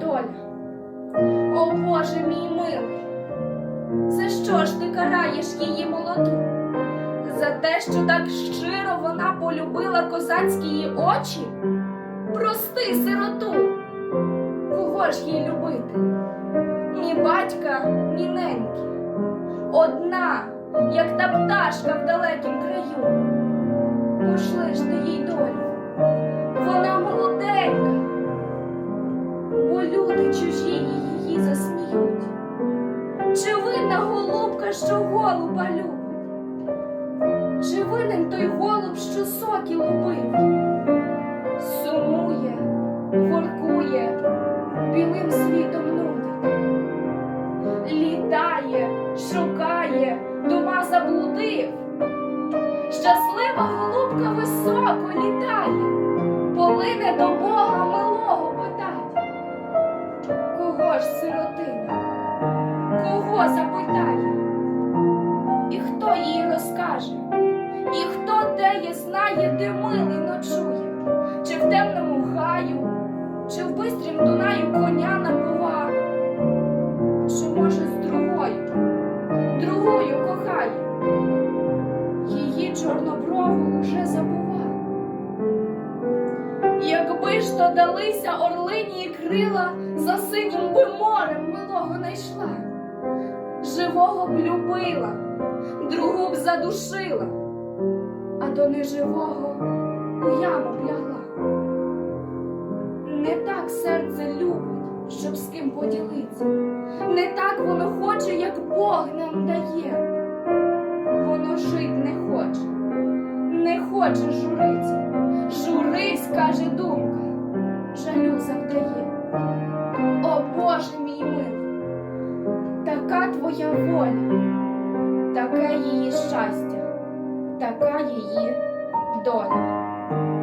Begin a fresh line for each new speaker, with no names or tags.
доля. О Боже мій милий, за що ж ти караєш її молоду? За те, що так щиро вона полюбила козацькі її очі? Прости сироту, кого ж їй любити? Ні батька, ні неньки. Одна, як та пташка в далекім краю. Голуба любить? Чи винен той голуб, що соки лупив? Сумує, воркує, білим світом нудить. Літає, шукає, дома заблудив. Щаслива голубка високо літає, полине до Бога милого питать. Кого ж сиротина? Кого запитає? Хто знає, де милий ночує? Чи в темному гаю, чи в бистрім Дунаю коня напува? Чи може з другою, другою кохає? Її чорноброву уже забува. Якби ж то далися орлині крила, за синім би морем милого найшла, живого б любила, другу б задушила, до неживого у яму лягла. Не так серце любить, щоб з ким поділиться, не так воно хоче, як Бог нам дає. Воно жить не хоче, не хоче журиться. Журись, каже думка, жалю завдає. О Боже мій милий, така твоя воля, таке її щастя, така її доля.